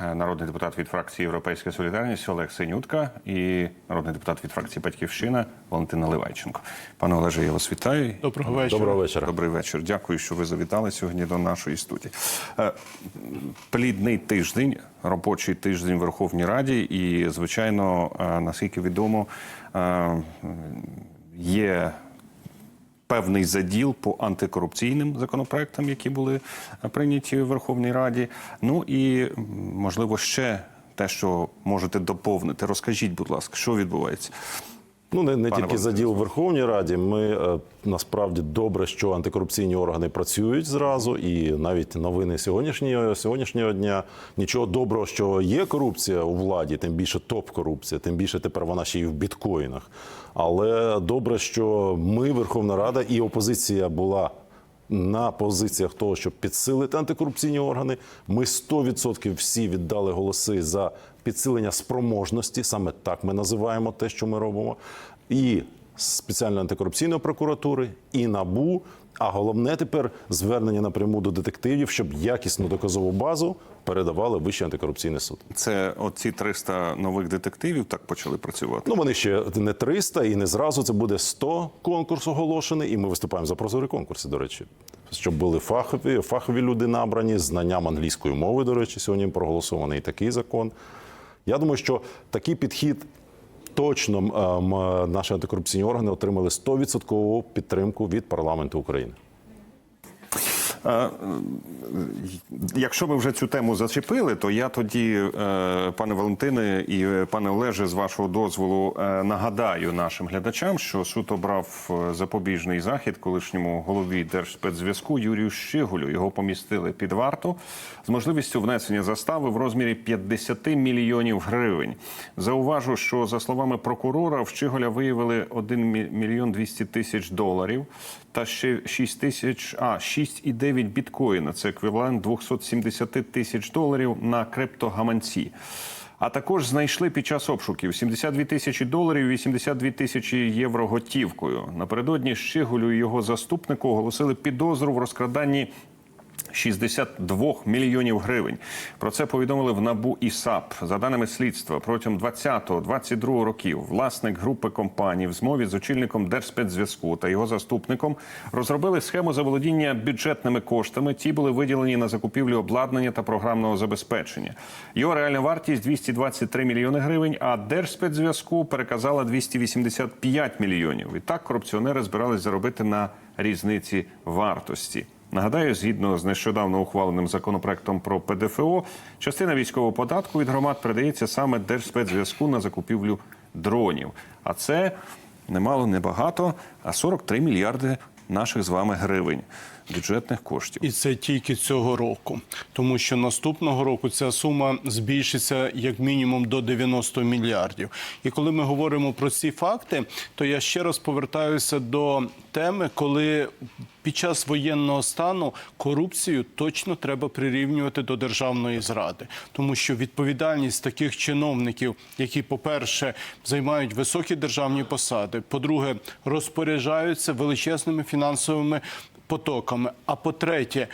народний депутат від фракції Європейська Солідарність Олег Синютка і народний депутат від фракції Батьківщина Валентина Ливайченко. Пане Олеже, я вас вітаю. Доброго вечора. Доброго вечора. Добрий вечір. Дякую, що ви завітали сьогодні до нашої студії. Е, Плідний тиждень, робочий тиждень в Верховній Раді, і звичайно, е, наскільки відомо, е, є певний заділ по антикорупційним законопроектам, які були прийняті в Верховній Раді. Ну і можливо ще те, що можете доповнити. Розкажіть, будь ласка, що відбувається? Ну, не, не тільки заділ у Верховній Раді. Ми е, насправді добре, що антикорупційні органи працюють зразу, і навіть новини сьогоднішнього сьогоднішнього дня нічого доброго, що є корупція у владі, тим більше топ-корупція, тим більше тепер вона ще й в біткоїнах. Але добре, що ми, Верховна Рада, і опозиція була. На позиціях того, щоб підсилити антикорупційні органи, ми 100% всі віддали голоси за підсилення спроможності. Саме так ми називаємо те, що ми робимо. І спеціальної антикорупційної прокуратури, і набу. А головне тепер звернення напряму до детективів, щоб якісну доказову базу передавали в Вищий антикорупційний суд. Це оці 300 нових детективів так почали працювати. Ну вони ще не 300 і не зразу. Це буде 100 конкурс оголошений. І ми виступаємо за прозорі конкурси. До речі, щоб були фахові, фахові люди набрані з знанням англійської мови. До речі, сьогодні проголосований такий закон. Я думаю, що такий підхід. Точно ем, наші антикорупційні органи отримали 100% підтримку від парламенту України. Е, Якщо ми вже цю тему зачепили, то я тоді, е, пане Валентине і е, пане Олеже, з вашого дозволу нагадаю нашим глядачам, що суд обрав запобіжний захід колишньому голові Держспецзв'язку Юрію Щигулю. Його помістили під варту з можливістю внесення застави в розмірі 50 мільйонів гривень. Зауважу, що за словами прокурора, в Щиголя виявили 1 мільйон 200 тисяч доларів та ще 6 тисяч, а 6,9 біткоїна. Це еквівалент 270 тисяч доларів на криптогаманці. А також знайшли під час обшуків 72 тисячі доларів, 82 тисячі євро готівкою. Напередодні Щигулю і його заступнику оголосили підозру в розкраданні 62 мільйонів гривень. Про це повідомили в НАБУ і САП. За даними слідства, протягом 20-22 років власник групи компаній в змові з очільником Держспецзв'язку та його заступником розробили схему заволодіння бюджетними коштами. Ті були виділені на закупівлю обладнання та програмного забезпечення. Його реальна вартість 223 мільйони гривень. А Держспецзв'язку переказала 285 мільйонів. І так корупціонери збирались заробити на різниці вартості. Нагадаю, згідно з нещодавно ухваленим законопроектом про ПДФО, частина військового податку від громад передається саме Держспецзв'язку на закупівлю дронів. А це немало небагато, а 43 мільярди наших з вами гривень бюджетних коштів. І це тільки цього року, тому що наступного року ця сума збільшиться як мінімум до 90 мільярдів. І коли ми говоримо про ці факти, то я ще раз повертаюся до теми, коли під час воєнного стану корупцію точно треба прирівнювати до державної зради, тому що відповідальність таких чиновників, які, по-перше, займають високі державні посади, по-друге, розпоряджаються величезними фінансовими потоками. А по-третє,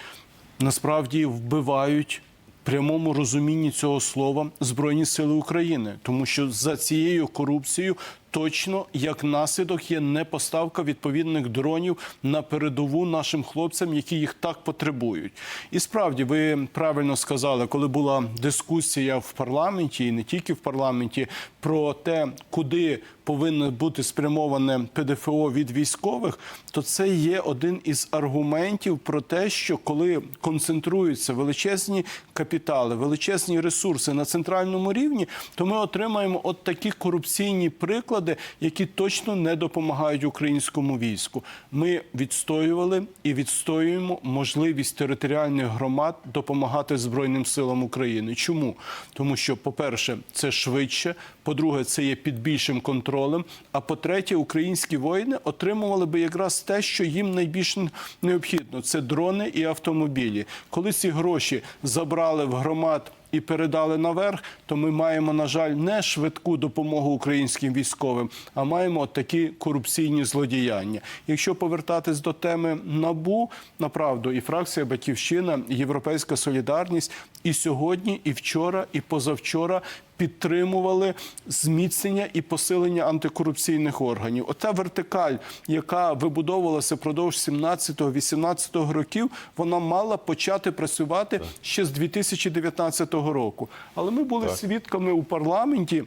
насправді вбивають. Прямому розумінні цього слова Збройні Сили України, тому що за цією корупцією точно як наслідок є непоставка відповідних дронів на передову нашим хлопцям, які їх так потребують. І справді ви правильно сказали, коли була дискусія в парламенті, і не тільки в парламенті, про те, куди повинно бути спрямоване ПДФО від військових, то це є один із аргументів про те, що коли концентруються величезні капітали, величезні ресурси на центральному рівні, то ми отримаємо от такі корупційні приклади, які точно не допомагають українському війську. Ми відстоювали і відстоюємо можливість територіальних громад допомагати Збройним силам України. Чому? Тому що, по-перше, це швидше. По-друге, це є під більшим контролем. А по-третє, українські воїни отримували би якраз те, що їм найбільш необхідно: це дрони і автомобілі. Коли ці гроші забрали в громад. І передали наверх, то ми маємо, на жаль, не швидку допомогу українським військовим, а маємо такі корупційні злодіяння. Якщо повертатись до теми набу, направду і фракція Батьківщина, і Європейська Солідарність і сьогодні, і вчора, і позавчора підтримували зміцнення і посилення антикорупційних органів. Ота вертикаль, яка вибудовувалася впродовж 17-18 років, вона мала почати працювати ще з 2019 року. Але ми були свідками у парламенті.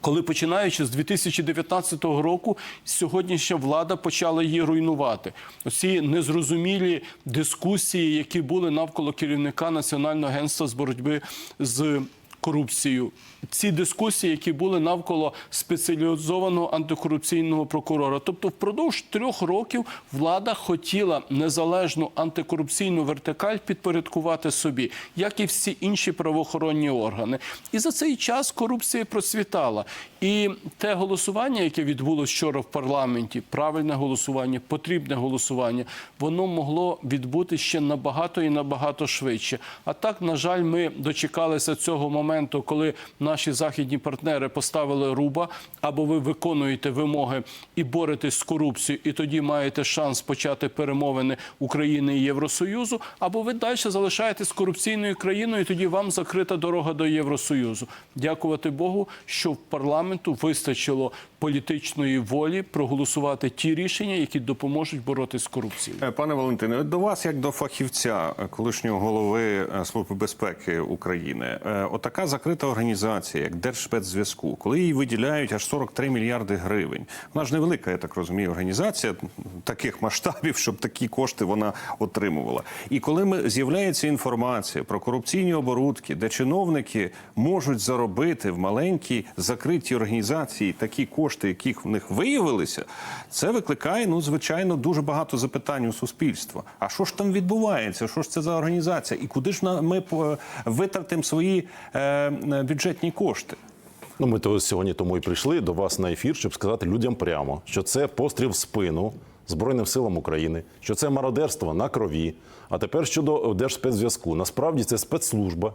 Коли починаючи з 2019 року, сьогоднішня влада почала її руйнувати. Оці незрозумілі дискусії, які були навколо керівника Національного агентства з боротьби з корупцією. Ці дискусії, які були навколо спеціалізованого антикорупційного прокурора. Тобто, впродовж трьох років влада хотіла незалежну антикорупційну вертикаль підпорядкувати собі, як і всі інші правоохоронні органи. І за цей час корупція процвітала. І те голосування, яке відбулося вчора в парламенті, правильне голосування, потрібне голосування, воно могло відбути ще набагато і набагато швидше. А так, на жаль, ми дочекалися цього моменту, коли наші західні партнери поставили руба, або ви виконуєте вимоги і боретесь з корупцією, і тоді маєте шанс почати перемовини України і Євросоюзу, або ви далі залишаєтесь корупційною країною, і тоді вам закрита дорога до Євросоюзу. Дякувати Богу, що в парламенту вистачило політичної волі проголосувати ті рішення, які допоможуть боротися з корупцією. Е, Пане Валентине, до вас, як до фахівця, е, колишнього голови е, Служби безпеки України, отака закрита організація, як Держспецзв'язку, коли їй виділяють аж 43 мільярди гривень. Вона ж невелика, я так розумію, організація таких масштабів, щоб такі кошти вона отримувала. І коли ми з'являється інформація про корупційні оборудки, де чиновники можуть заробити в маленькій закритій організації такі кошти, яких в них виявилися, це викликає, ну звичайно, дуже багато запитань у суспільства. А що ж там відбувається? Що ж це за організація? І куди ж ми витратимо свої е, е, бюджетні кошти? Ну, ми то сьогодні тому і прийшли до вас на ефір, щоб сказати людям прямо, що це постріл в спину Збройним силам України, що це мародерство на крові. А тепер щодо Держспецзв'язку. Насправді це спецслужба.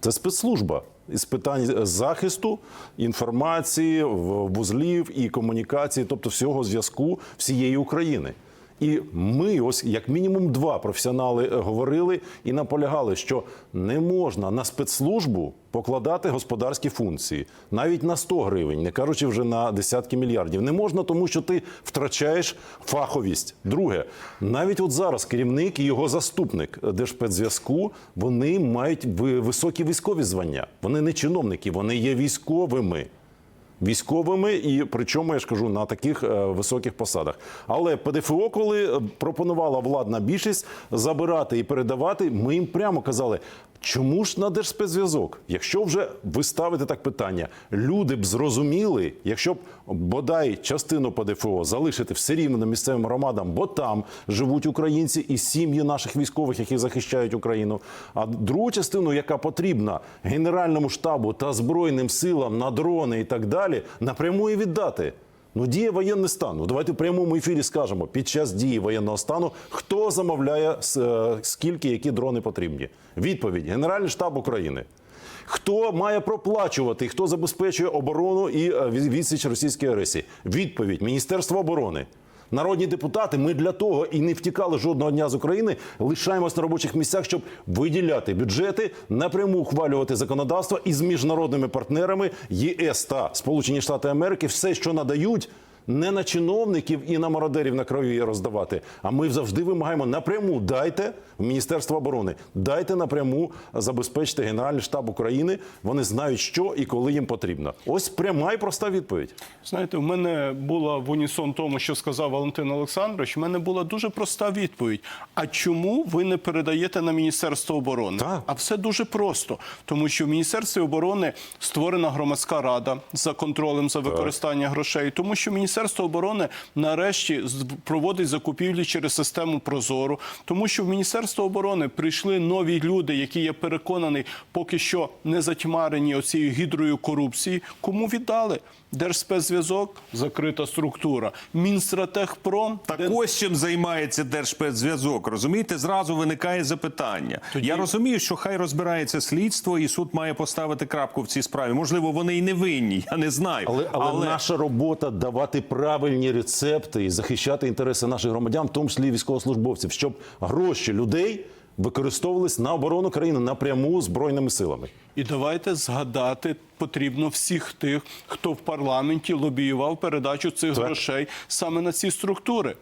Це спецслужба із питань захисту інформації, вузлів і комунікації, тобто всього зв'язку всієї України. І ми, ось як мінімум, два професіонали е, говорили і наполягали, що не можна на спецслужбу покладати господарські функції навіть на 100 гривень, не кажучи вже на десятки мільярдів. Не можна, тому що ти втрачаєш фаховість. Друге, навіть от зараз керівник і його заступник Держспецзв'язку вони мають ви- високі військові звання. Вони не чиновники, вони є військовими військовими, і причому я ж кажу на таких е, високих посадах. Але ПДФО, коли е, пропонувала владна більшість забирати і передавати, ми їм прямо казали. Чому ж на держспецзв'язок? Якщо вже ви ставите так питання, люди б зрозуміли, якщо б бодай частину ПДФО залишити все рівно місцевим громадам, бо там живуть українці і сім'ї наших військових, які захищають Україну. А другу частину, яка потрібна Генеральному штабу та Збройним силам на дрони і так далі, напряму і віддати. Ну, діє воєнний стан. Ну, давайте в прямому ефірі скажемо під час дії воєнного стану, хто замовляє е, скільки, які дрони потрібні. Відповідь: Генеральний штаб України. Хто має проплачувати, хто забезпечує оборону і е, відсіч російській агресії? Відповідь Міністерство оборони. Народні депутати, ми для того і не втікали жодного дня з України, лишаємось на робочих місцях, щоб виділяти бюджети, напряму ухвалювати законодавство із міжнародними партнерами ЄС та Сполучені Штати Америки, все, що надають. Не на чиновників і на мародерів на крові роздавати. А ми завжди вимагаємо напряму дайте в Міністерство оборони, дайте напряму забезпечити Генеральний штаб України. Вони знають, що і коли їм потрібно. Ось пряма і проста відповідь. Знаєте, в мене була в унісон тому, що сказав Валентин Олександрович. В мене була дуже проста відповідь. А чому ви не передаєте на Міністерство оборони? Так. А все дуже просто, тому що в Міністерстві оборони створена громадська рада за контролем за використання грошей, тому що Міністерство оборони нарешті з- проводить закупівлі через систему Прозору, тому що в Міністерство оборони прийшли нові люди, які я переконаний, поки що не затьмарені оцією гідрою корупції. Кому віддали? Держспецзв'язок закрита структура. Мінстратехпром Так де- ось чим займається Держспецзв'язок. Розумієте, зразу виникає запитання. Тоді- Я розумію, що хай розбирається слідство, і суд має поставити крапку в цій справі. Можливо, вони і не винні. Я не знаю. Але, але, наша робота давати правильні рецепти і захищати інтереси наших громадян, в тому числі військовослужбовців, щоб гроші людей використовувались на оборону країни напряму збройними силами. І давайте згадати потрібно всіх тих, хто в парламенті лобіював передачу цих Так. грошей саме на ці структури.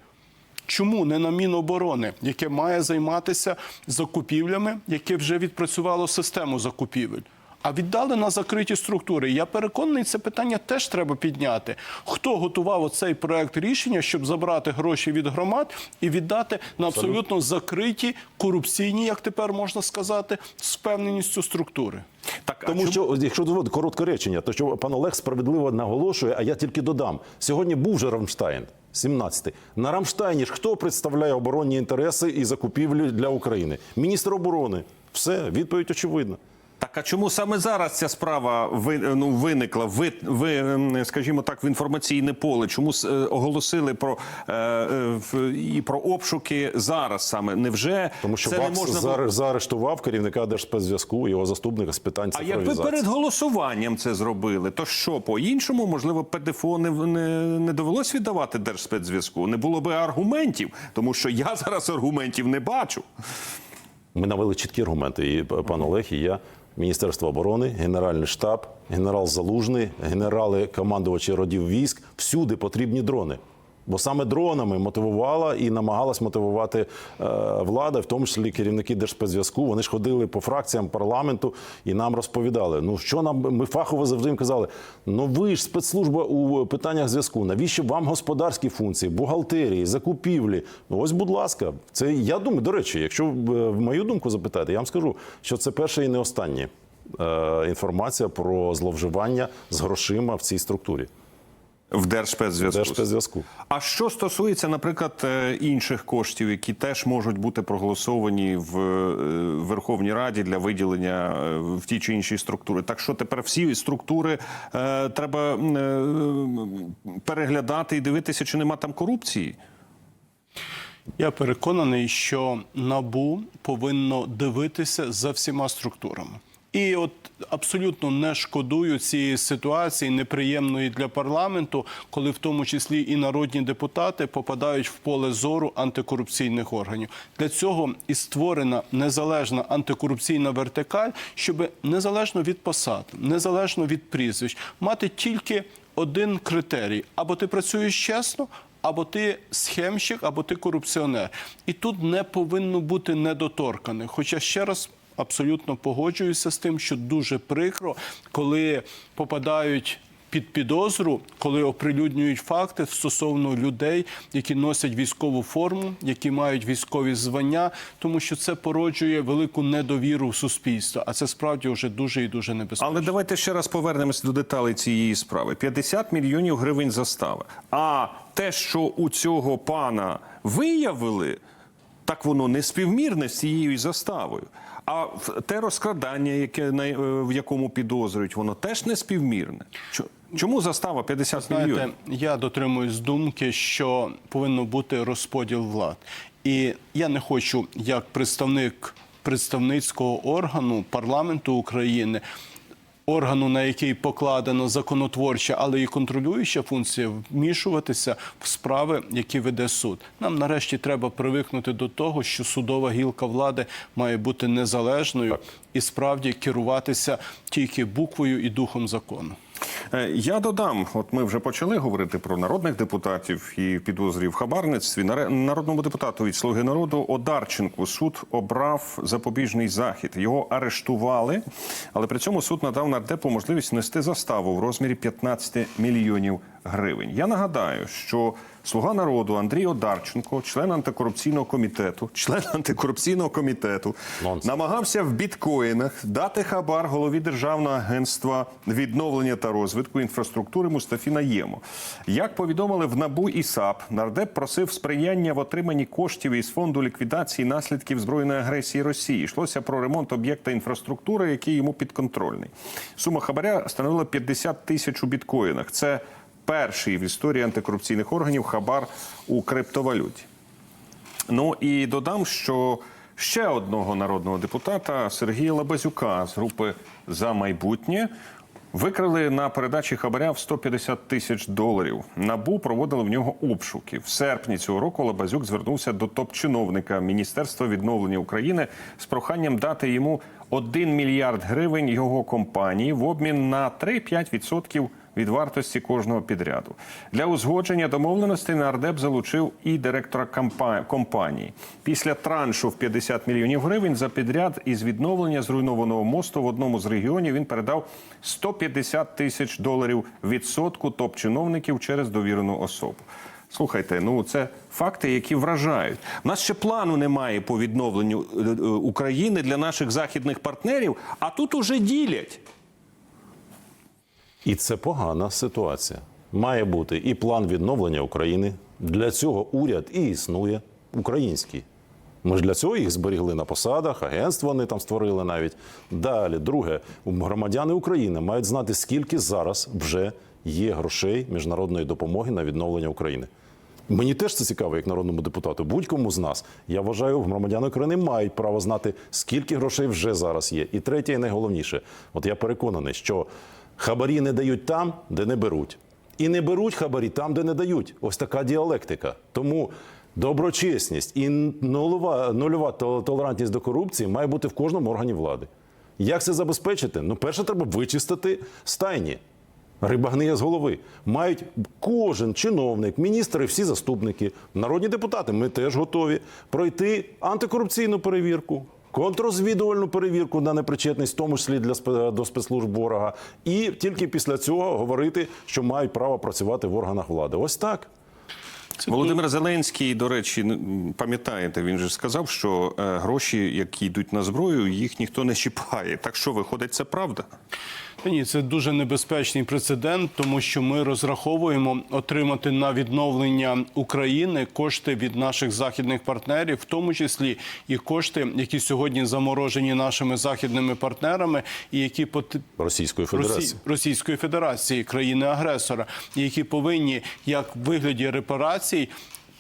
Чому не на Міноборони, яке має займатися закупівлями, яке вже відпрацювало систему закупівель? А віддали на закриті структури. Я переконаний, це питання теж треба підняти. Хто готував оцей проект рішення, щоб забрати гроші від громад і віддати на абсолютно закриті корупційні, як тепер можна сказати, з впевненістю структури? Так, Тому чому- що, якщо дозволити коротке речення, то що пан Олег справедливо наголошує, а я тільки додам. Сьогодні був же Рамштайн, 17-й. На Рамштайні ж хто представляє оборонні інтереси і закупівлі для України? Міністр оборони. Все, відповідь очевидна. Так, а чому саме зараз ця справа ви, ну, виникла? Ви, ви, скажімо так, в інформаційне поле? Чому е, оголосили про, е, е, і про обшуки зараз саме? Невже Тому що це не можна було? заарештував керівника Держспецзв'язку, його заступника з питань А якби перед голосуванням це зробили, то що по-іншому, можливо, ПДФО не, не, не довелось віддавати Держспецзв'язку? Не було би аргументів, тому що я зараз аргументів не бачу. Ми навели чіткі аргументи. І пан Олег, і я. Міністерство оборони, Генеральний штаб, генерал Залужний, генерали командувачі родів військ. Всюди потрібні дрони. Бо саме дронами мотивувала і намагалась мотивувати е, влада, в тому числі керівники Держспецзв'язку. Вони ж ходили по фракціям парламенту і нам розповідали. Ну що нам ми фахово завжди їм казали. Ну ви ж спецслужба у питаннях зв'язку. Навіщо вам господарські функції, бухгалтерії, закупівлі? Ну, ось, будь ласка, це я думаю. До речі, якщо е, в мою думку запитаєте, я вам скажу, що це перше і не останнє е, інформація про зловживання з грошима в цій структурі В Держспецзв'язку. Держспецзв'язку. А що стосується, наприклад, е, інших коштів, які теж можуть бути проголосовані в е, Верховній Раді для виділення е, в ті чи інші структури, так що тепер всі структури е, треба е, переглядати і дивитися, чи нема там корупції. Я переконаний, що набу повинно дивитися за всіма структурами. І от абсолютно не шкодую цієї ситуації неприємної для парламенту, коли в тому числі і народні депутати попадають в поле зору антикорупційних органів. Для цього і створена незалежна антикорупційна вертикаль, щоб незалежно від посад, незалежно від прізвищ, мати тільки один критерій: або ти працюєш чесно, або ти схемщик, або ти корупціонер. І тут не повинно бути недоторканих. Хоча ще раз. Абсолютно погоджуюся з тим, що дуже прикро, коли попадають під підозру, коли оприлюднюють факти стосовно людей, які носять військову форму, які мають військові звання, тому що це породжує велику недовіру в суспільство. А це справді вже дуже і дуже небезпечно. Але давайте ще раз повернемося до деталей цієї справи: 50 мільйонів гривень застави. А те, що у цього пана виявили, так воно не співмірне з цією заставою. А те розкрадання, яке на- е, в якому підозрюють, воно теж не співмірне. Чо- Чому застава 50 Знаєте, мільйонів? я дотримуюсь думки, що повинно бути розподіл влад. І я не хочу, як представник представницького органу парламенту України, органу, на який покладено законотворча, але і контролююча функція, вмішуватися в справи, які веде суд. Нам нарешті треба привикнути до того, що судова гілка влади має бути незалежною і справді керуватися тільки буквою і духом закону. Е, Я додам, от ми вже почали говорити про народних депутатів і підозрів хабарництві. Народному депутату від Слуги народу Одарченку суд обрав запобіжний захід. Його арештували, але при цьому суд надав нардепу можливість нести заставу в розмірі 15 мільйонів гривень. Я нагадаю, що Слуга народу Андрій Одарченко, член антикорупційного комітету, член антикорупційного комітету, Нонсенс. намагався в біткоїнах дати хабар голові Державного агентства відновлення та розвитку інфраструктури Мустафі Наєму. Як повідомили в НАБУ і САП, нардеп просив сприяння в отриманні коштів із фонду ліквідації наслідків збройної агресії Росії. Йшлося про ремонт об'єкта інфраструктури, який йому підконтрольний. Сума хабаря становила 50 тисяч у біткоїнах. Це перший в історії антикорупційних органів хабар у криптовалюті. Ну і додам, що ще одного народного депутата Сергія Лабазюка з групи за майбутнє Викрили на передачі хабаря в 150 тисяч доларів. Набу проводили в нього обшуки. В серпні цього року Лабазюк звернувся до топ-чиновника Міністерства відновлення України з проханням дати йому 1 мільярд гривень його компанії в обмін на 3-5% від вартості кожного підряду. Для узгодження домовленостей нардеп залучив і директора компанії. Після траншу в 50 мільйонів гривень за підряд із відновлення зруйнованого мосту в одному з регіонів він передав 150 тисяч доларів відсотку топ-чиновників через довірену особу. Слухайте, ну це факти, які вражають. У нас ще плану немає по відновленню е, е, України для наших західних партнерів, а тут уже ділять. І це погана ситуація. Має бути і план відновлення України. Для цього уряд і існує український. Ми ж для цього їх зберігли на посадах, агентство вони там створили навіть. Далі, друге, громадяни України мають знати, скільки зараз вже є грошей міжнародної допомоги на відновлення України. Мені теж це цікаво, як народному депутату. Будь-кому з нас. Я вважаю, громадяни України мають право знати, скільки грошей вже зараз є. І третє, і найголовніше, от я переконаний, що хабарі не дають там, де не беруть. І не беруть хабарі там, де не дають. Ось така діалектика. Тому доброчесність і нульова, нульова толерантність до корупції має бути в кожному органі влади. Як це забезпечити? Ну, перше, треба вичистити стайні. Риба гниє з голови. Мають кожен чиновник, міністри, всі заступники, народні депутати. Ми теж готові пройти антикорупційну перевірку, контррозвідувальну перевірку на непричетність, тому числі для до спецслужб ворога, і тільки після цього говорити, що мають право працювати в органах влади. Ось так. Володимир Зеленський, до речі, пам'ятаєте, він же сказав, що е, гроші, які йдуть на зброю, їх ніхто не чіпає. Так що виходить, це правда? Та Ні, це дуже небезпечний прецедент, тому що ми розраховуємо отримати на відновлення України кошти від наших західних партнерів, в тому числі і кошти, які сьогодні заморожені нашими західними партнерами, і які пот- Російської Федерації. Росі... Російської Федерації, країни-агресора, які повинні як в вигляді репарацій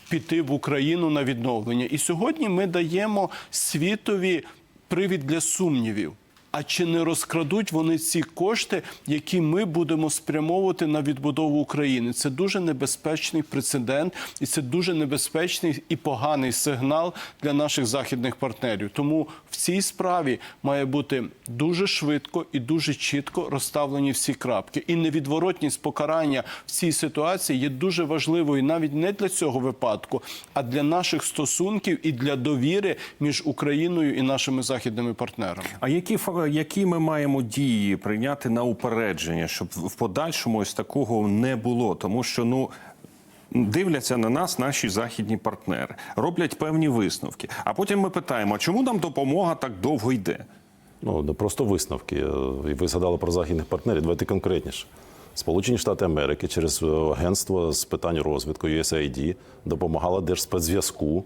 піти в Україну на відновлення. І сьогодні ми даємо світові привід для сумнівів. А чи не розкрадуть вони ці кошти, які ми будемо спрямовувати на відбудову України? Це дуже небезпечний прецедент, і це дуже небезпечний і поганий сигнал для наших західних партнерів. Тому в цій справі має бути дуже швидко і дуже чітко розставлені всі крапки. І невідворотність покарання в цій ситуації є дуже важливою навіть не для цього випадку, а для наших стосунків і для довіри між Україною і нашими західними партнерами. А які які ми маємо дії прийняти на упередження, щоб в подальшому ось такого не було? Тому що ну. Дивляться на нас наші західні партнери, роблять певні висновки. А потім ми питаємо, чому нам допомога так довго йде? Ну, не просто висновки. Е, І ви згадали про західних партнерів. Давайте конкретніше. Сполучені Штати Америки через е, агентство з питань розвитку USAID допомагала Держспецзв'язку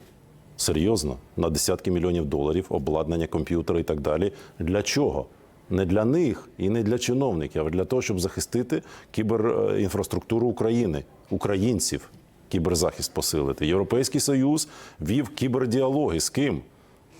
серйозно на десятки мільйонів доларів, обладнання, комп'ютери і так далі. Для чого? Не для них і не для чиновників, а для того, щоб захистити кіберінфраструктуру України, українців, кіберзахист посилити. Європейський Союз вів кібердіалоги з ким?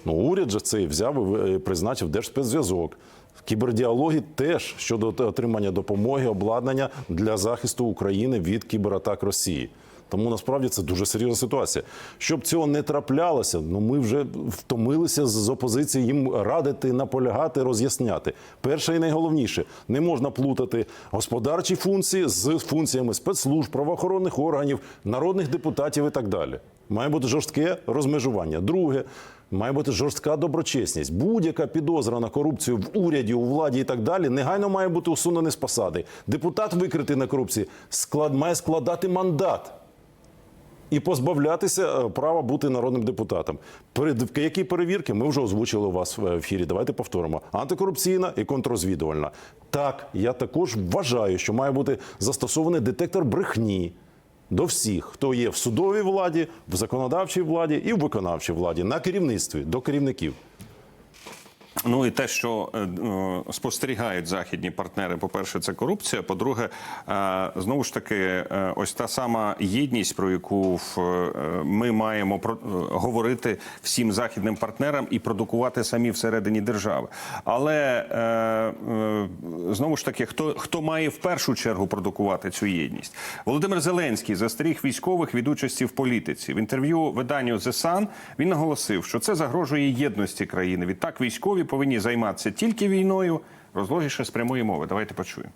Ну, уряд же цей взяв і е, призначив Держспецзв'язок. Кібердіалоги теж щодо отримання допомоги, обладнання для захисту України від кібератак Росії. Тому насправді це дуже серйозна ситуація. Щоб цього не траплялося, ну ми вже втомилися з опозиції їм радити, наполягати, роз'ясняти. Перше і найголовніше не можна плутати господарчі функції з функціями спецслужб, правоохоронних органів, народних депутатів і так далі. Має бути жорстке розмежування. Друге, має бути жорстка доброчесність. Будь-яка підозра на корупцію в уряді, у владі і так далі негайно має бути усунений з посади. Депутат викритий на корупції склад має складати мандат і позбавлятися е, права бути народним депутатом. Перед які перевірки ми вже озвучили у вас в ефірі. Давайте повторимо: антикорупційна і контррозвідувальна. Так, я також вважаю, що має бути застосований детектор брехні. До всіх, хто є в судовій владі, в законодавчій владі і в виконавчій владі на керівництві до керівників. Ну і те, що е, е, спостерігають західні партнери, по-перше, це корупція. По-друге, е, знову ж таки, е, ось та сама єдність, про яку в, ми маємо про, говорити всім західним партнерам і продукувати самі всередині держави. Але знову ж таки, хто, хто має в першу чергу продукувати цю єдність? Володимир Зеленський застеріг військових від участі в політиці. В інтерв'ю виданню The Sun він наголосив, що це загрожує єдності країни. Відтак військові повинні займатися тільки війною. Розлогіше з прямої мови. Давайте почуємо.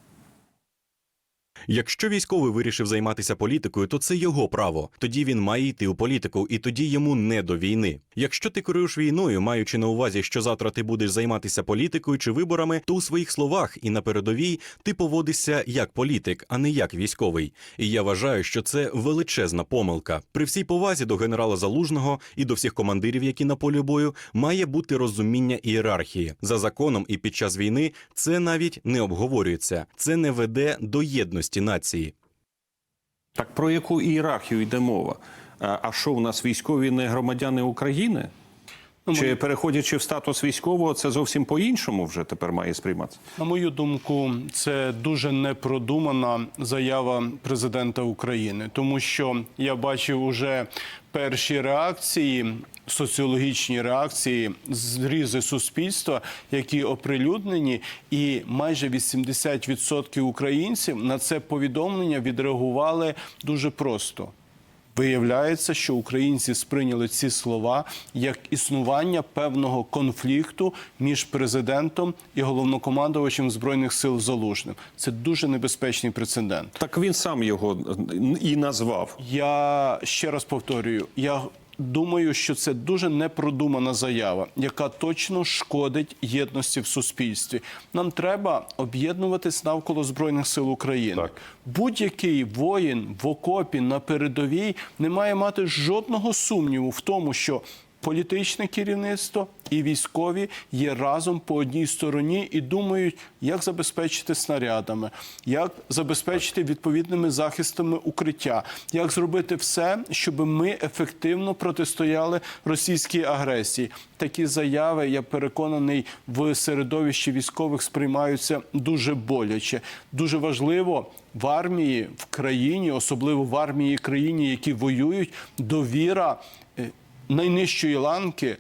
Якщо військовий вирішив займатися політикою, то це його право. Тоді він має йти у політику, і тоді йому не до війни. Якщо ти керуєш війною, маючи на увазі, що завтра ти будеш займатися політикою чи виборами, то у своїх словах і на передовій ти поводишся як політик, а не як військовий. І я вважаю, що це величезна помилка. При всій повазі до генерала Залужного і до всіх командирів, які на полі бою, має бути розуміння ієрархії за законом і під час війни. Це навіть не обговорюється. Це не веде до єдності нації. Так про яку ієрархію йде мова? А що у нас військові не громадяни України? Чи переходячи в статус військового, це зовсім по-іншому вже тепер має сприйматися? На мою думку, це дуже непродумана заява президента України, тому що я бачив уже перші реакції, соціологічні реакції, зрізи суспільства, які оприлюднені, і майже 80% українців на це повідомлення відреагували дуже просто. Виявляється, що українці сприйняли ці слова як існування певного конфлікту між президентом і головнокомандувачем збройних сил Залужним. Це дуже небезпечний прецедент. Так він сам його і назвав. Я ще раз повторюю, я думаю, що це дуже непродумана заява, яка точно шкодить єдності в суспільстві. Нам треба об'єднуватись навколо збройних сил України. Так. Будь-який воїн в окопі на передовій не має мати жодного сумніву в тому, що політичне керівництво і військові є разом по одній стороні і думають, як забезпечити снарядами, як забезпечити відповідними захистами укриття, як зробити все, щоб ми ефективно протистояли російській агресії. Такі заяви, я переконаний, в середовищі військових сприймаються дуже боляче. Дуже важливо в армії в країні, особливо в армії країні, які воюють, довіра найнижчої ланки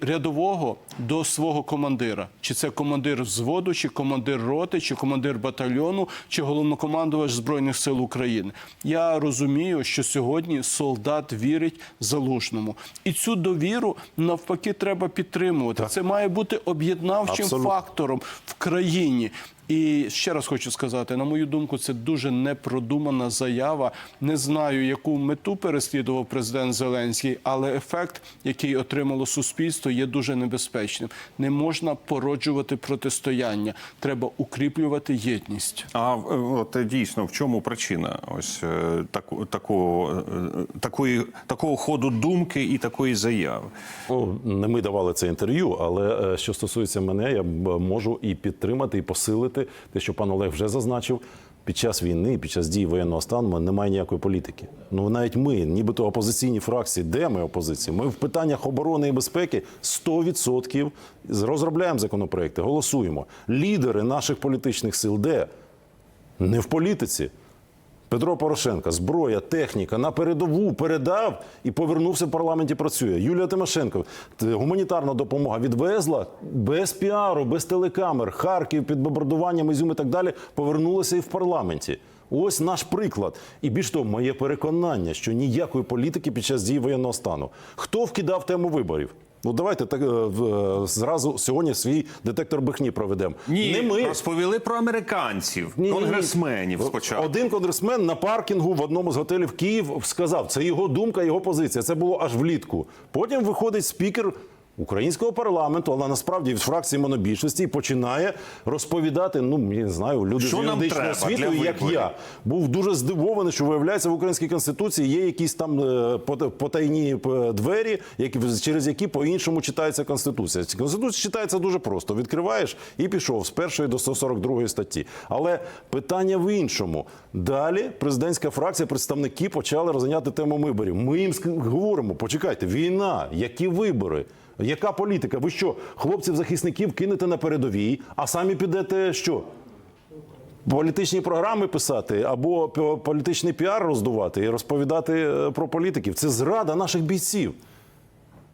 рядового до свого командира. Чи це командир взводу, чи командир роти, чи командир батальйону, чи головнокомандувач Збройних сил України. Я розумію, що сьогодні солдат вірить залужному. І цю довіру навпаки треба підтримувати. Це має бути об'єднавчим фактором в країні. І ще раз хочу сказати: на мою думку, це дуже непродумана заява. Не знаю, яку мету переслідував президент Зеленський, але ефект, який отримало суспільство, є дуже небезпечним. Не можна породжувати протистояння, треба укріплювати єдність. А е, от е, дійсно в чому причина ось е, таку, такого, е, такої, такого ходу думки і такої заяви? Ну, не ми давали це інтерв'ю, але е, що стосується мене, я б- можу і підтримати, і посилити те, що пан Олег вже зазначив. Під час війни, під час дії воєнного стану немає ніякої політики. Ну навіть ми, нібито опозиційні фракції, де ми опозиція? Ми в питаннях оборони і безпеки 100% розробляємо законопроекти, голосуємо. Лідери наших політичних сил де? Не в політиці. Петро Порошенко, зброя, техніка на передову передав і повернувся в парламенті. Працює. Юлія Тимошенко, гуманітарна допомога відвезла без піару, без телекамер, Харків під бомбардуванням, Ізюм і так далі. Повернулася і в парламенті. Ось наш приклад. І більш того, моє переконання, що ніякої політики під час дії воєнного стану. Хто вкидав тему виборів? Ну давайте так е, е, зразу сьогодні свій детектор брехні проведемо. Ні, Не ми. розповіли про американців, Ні, ні, ні. конгресменів спочатку. Один конгресмен на паркінгу в одному з готелів Київ сказав, це його думка, його позиція. Це було аж влітку. Потім виходить спікер. Українського парламенту, але насправді від фракції монобільшості починає розповідати. Ну я не знаю, люди Що з юридичного світу, як виборів? я був дуже здивований, що виявляється в українській конституції є якісь там е, потайні е, двері, які через які по-іншому читається конституція. Конституція читається дуже просто. Відкриваєш і пішов з першої до 142 статті. Але питання в іншому. Далі президентська фракція, представники почали розганяти тему виборів. Ми їм говоримо: почекайте, війна, які вибори? Яка політика? Ви що, хлопців-захисників кинете на передовій, а самі підете що? Політичні програми писати або політичний піар роздувати і розповідати е, про політиків. Це зрада наших бійців.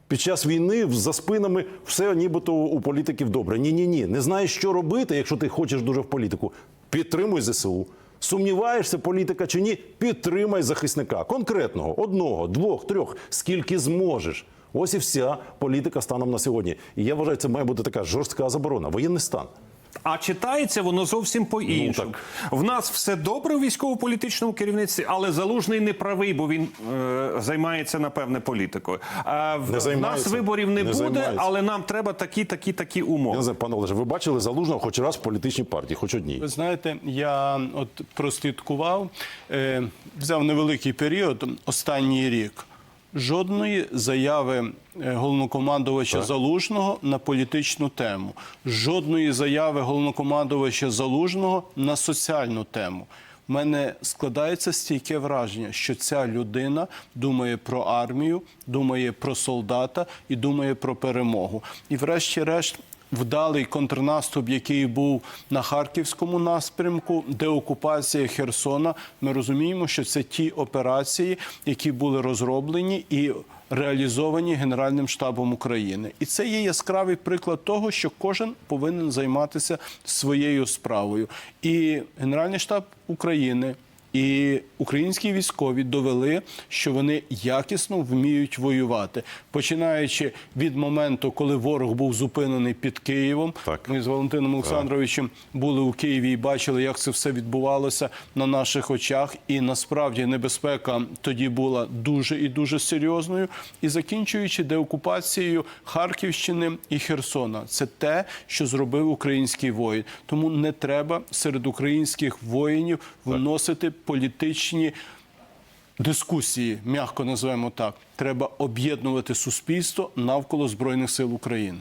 Під час війни за спинами все нібито у політиків добре. Ні, ні, ні. Не знаєш, що робити, якщо ти хочеш дуже в політику. Підтримуй ЗСУ. Сумніваєшся, політика чи ні? Підтримай захисника конкретного, одного, двох, трьох, скільки зможеш. Ось і вся політика станом на сьогодні. І я вважаю, це має бути така жорстка заборона, воєнний стан. А читається воно зовсім по-іншому. Ну, в нас все добре у військово-політичному керівництві, але залужний не правий, бо він е, займається напевне політикою. А в, Не нас виборів не, Не буде, займається. але нам треба такі, такі, такі Я умови. не знаю, пане Олеже, ви бачили залужного хоч раз в політичній партії, хоч одній. Ви знаєте, я от прослідкував, е, взяв невеликий період, останній рік. Жодної заяви е, головнокомандувача Залужного на політичну тему, жодної заяви головнокомандувача Залужного на соціальну тему. У мене складається стійке враження, що ця людина думає про армію, думає про солдата і думає про перемогу. І, врешті-решт, вдалий контрнаступ, який був на харківському напрямку, деокупація Херсона. Ми розуміємо, що це ті операції, які були розроблені і реалізовані Генеральним штабом України. І це є яскравий приклад того, що кожен повинен займатися своєю справою. І Генеральний штаб України. І українські військові довели, що вони якісно вміють воювати, починаючи від моменту, коли ворог був зупинений під Києвом. Так. Ми з Валентином Олександровичем були у Києві і бачили, як це все відбувалося на наших очах. І насправді небезпека тоді була дуже і дуже серйозною. І закінчуючи деокупацією Харківщини і Херсона, це те, що зробив український воїн. Тому не треба серед українських воїнів вносити політичні дискусії, м'яко називаємо так. Треба об'єднувати суспільство навколо збройних сил України.